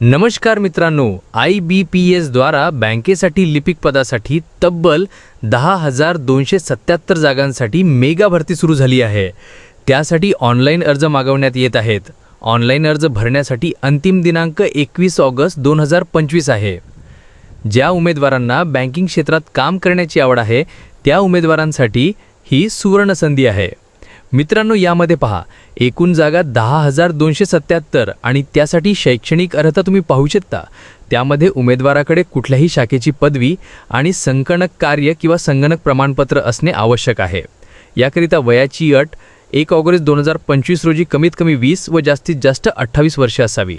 नमस्कार मित्रांनो I B P एसद्वारा बँकेसाठी लिपिक पदासाठी तब्बल दहा हजार दोनशे सत्याहत्तर जागांसाठी मेगा भरती सुरू झाली आहे. त्यासाठी ऑनलाईन अर्ज मागवण्यात येत आहेत. ऑनलाईन अर्ज भरण्यासाठी अंतिम दिनांक एकवीस ऑगस्ट दोन हजार पंचवीस आहे. ज्या उमेदवारांना बँकिंग क्षेत्रात काम करण्याची आवड आहे त्या उमेदवारांसाठी ही सुवर्ण संधी आहे. मित्रांनो यामध्ये पहा एकूण जागा दहा हजार दोनशे सत्याहत्तर आणि त्यासाठी शैक्षणिक अर्हता तुम्ही पाहू शकता. त्यामध्ये उमेदवाराकडे कुठल्याही शाखेची पदवी आणि संगणक कार्य किंवा संगणक प्रमाणपत्र असणे आवश्यक आहे. याकरिता वयाची अट एक ऑगस्ट दोन हजार पंचवीस रोजी कमीत कमी वीस व जास्तीत जास्त अठ्ठावीस वर्षे असावी.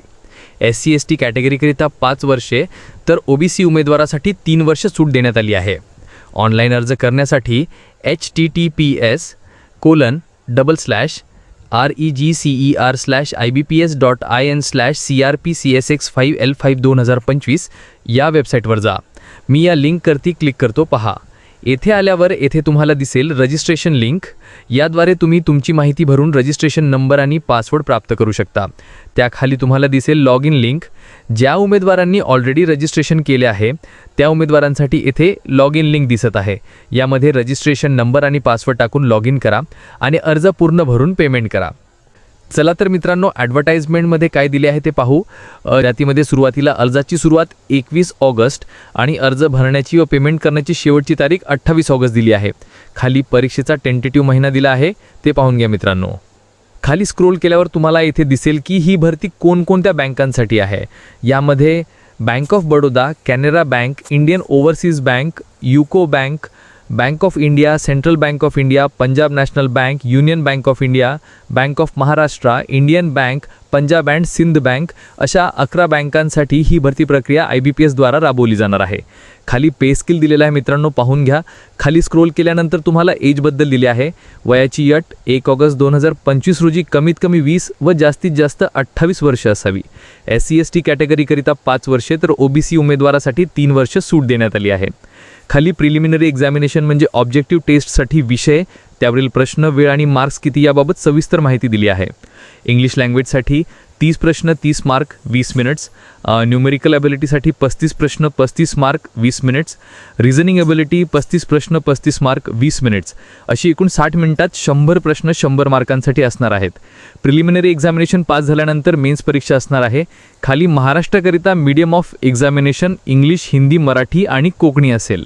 एस सी एस टी कॅटेगरीकरिता पाच वर्षे तर ओबीसी उमेदवारासाठी तीन वर्ष सूट देण्यात आली आहे. ऑनलाईन अर्ज करण्यासाठी H T T P S colon double slash R E G C E R slash I B P S dot I N slash C R P C S X five L five दोन हजार पंचवीस या वेबसाईटवर जा. मी या लिंकवरती click करतो पहा. येथे आल्यावर येथे तुम्हाला दिसेल रजिस्ट्रेशन लिंक याद्वारे तुम्ही तुमची माहिती भरून रजिस्ट्रेशन नंबर आणि पासवर्ड प्राप्त करू शकता. त्याखाली तुम्हाला दिसेल लॉग इन लिंक ज्या उमेदवारांनी ऑलरेडी रजिस्ट्रेशन केले आहे त्या उमेदवारांसाठी येथे लॉग इन लिंक दिसत आहे. यामध्ये रजिस्ट्रेशन नंबर आणि पासवर्ड टाकून लॉग इन करा आणि अर्ज पूर्ण भरून पेमेंट करा. चला तर मित्रांनो ॲडव्हर्टाईजमेंटमध्ये काय दिले आहे ते पाहू. जातीमध्ये सुरुवातीला अर्जाची सुरुवात एकवीस ऑगस्ट आणि अर्ज भरण्याची व पेमेंट करण्याची शेवटची तारीख अठ्ठावीस ऑगस्ट दिली आहे. खाली परीक्षेचा टेंटेटिव्ह महिना दिला आहे ते पाहून घ्या मित्रांनो. खाली स्क्रोल केल्यावर तुम्हाला येथे दिसेल की ही भरती कोणकोणत्या बँकांसाठी आहे. यामध्ये Bank of Baroda Canara Bank Indian Overseas Bank UCO Bank Bank of India Central Bank of India Punjab National Bank Union Bank of India Bank of Maharashtra Indian Bank Punjab and Sindh Bank अशा अकरा बँकांसाठी ही भरती प्रक्रिया I B P एसद्वारा राबवली जाणार आहे. खाली पे skill दिलेला आहे मित्रांनो पाहून घ्या. खाली स्क्रोल केल्यानंतर तुम्हाला एजबद्दल दिले आहे. वयाची अट एक ऑगस्ट दोन हजार पंचवीस रोजी कमीत कमी वीस व जास्तीत जास्त अठ्ठावीस वर्ष असावी. एस सी एस टी कॅटेगरीकरिता पाच वर्षे तर ओबीसी उमेदवारासाठी तीन वर्ष सूट देण्यात आली आहे. खाली प्रिलिमिनरी एक्झामिनेशन म्हणजे ऑब्जेक्टिव्ह टेस्टसाठी विषय त्यावरील प्रश्न वेळ आणि मार्क्स किती याबाबत सविस्तर माहिती दिली आहे. इंग्लिश लँग्वेजसाठी तीस प्रश्न तीस मार्क वीस मिनिट्स न्यूमेरिकल ॲबिलिटीसाठी पस्तीस प्रश्न पस्तीस मार्क वीस मिनिट्स रिझनिंग ॲबिलिटी पस्तीस प्रश्न पस्तीस मार्क वीस मिनिट्स अशी एकूण साठ मिनिटात शंभर प्रश्न शंभर मार्कांसाठी असणार आहेत. प्रिलिमिनरी एक्झामिनेशन पास झाल्यानंतर मेन्स परीक्षा असणार आहे. खाली महाराष्ट्राकरिता medium of examination English Hindi Marathi आणि कोकणी असेल.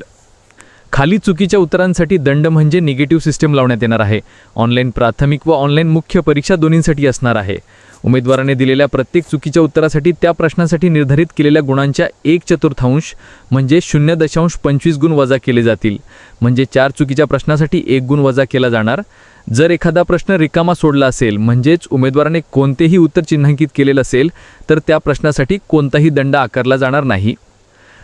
खाली चुकीच्या उत्तरांसाठी दंड म्हणजे निगेटिव्ह सिस्टम लावण्यात येणार आहे. ऑनलाईन प्राथमिक व ऑनलाईन मुख्य परीक्षा दोन्हीसाठी असणार आहे. उमेदवाराने दिलेल्या प्रत्येक चुकीच्या उत्तरासाठी त्या प्रश्नासाठी निर्धारित केलेल्या गुणांच्या एक चतुर्थांश म्हणजे शून्य दशांश पंचवीस गुण वजा केले जातील. म्हणजे चार चुकीच्या प्रश्नासाठी एक गुण वजा केला जाणार. जर एखादा प्रश्न रिकामा सोडला असेल म्हणजेच उमेदवाराने कोणतेही उत्तर चिन्हांकित केलेलं असेल तर त्या प्रश्नासाठी कोणताही दंड आकारला जाणार नाही.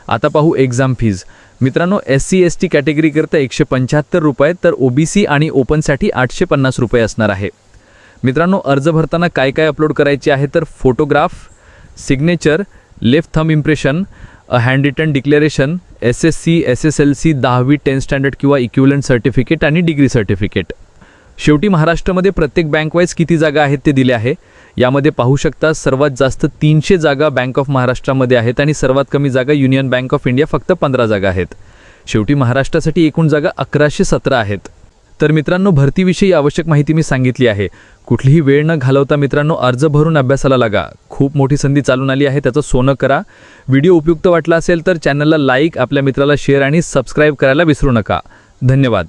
आता पाहू एक्झाम फीज मित्रांनो एस सी एस टी कॅटेगरीकरता एकशे पंच्याहत्तर रुपये तर ओबीसी आणि ओपनसाठी आठशे पन्नास रुपये असणार आहे. मित्रांनो अर्ज भरताना काय काय अपलोड करायचे आहे तर photograph signature left thumb impression a handwritten declaration S S C S S L C दहावी टेन्थ स्टँडर्ड किंवा इक्विलंट सर्टिफिकेट आणि डिग्री सर्टिफिकेट शेवटी महाराष्ट्रामध्ये प्रत्येक बँकवाईज किती जागा आहेत ते दिले आहे. यामध्ये पाहू शकता सर्वात जास्त तीनशे जागा बँक ऑफ महाराष्ट्रामध्ये आहेत आणि सर्वात कमी जागा युनियन बँक ऑफ इंडिया फक्त पंधरा जागा आहेत. शेवटी महाराष्ट्रासाठी एकूण जागा अकराशे सतरा आहेत. तर मित्रांनो भरतीविषयी आवश्यक माहिती मी सांगितली आहे. कुठलीही वेळ न घालवता मित्रांनो अर्ज भरून अभ्यासाला लागा. खूप मोठी संधी चालून आली आहे त्याचं सोनं करा. व्हिडिओ उपयुक्त वाटला असेल तर चॅनलला लाईक आपल्या मित्राला शेअर आणि सबस्क्राईब करायला विसरू नका. धन्यवाद.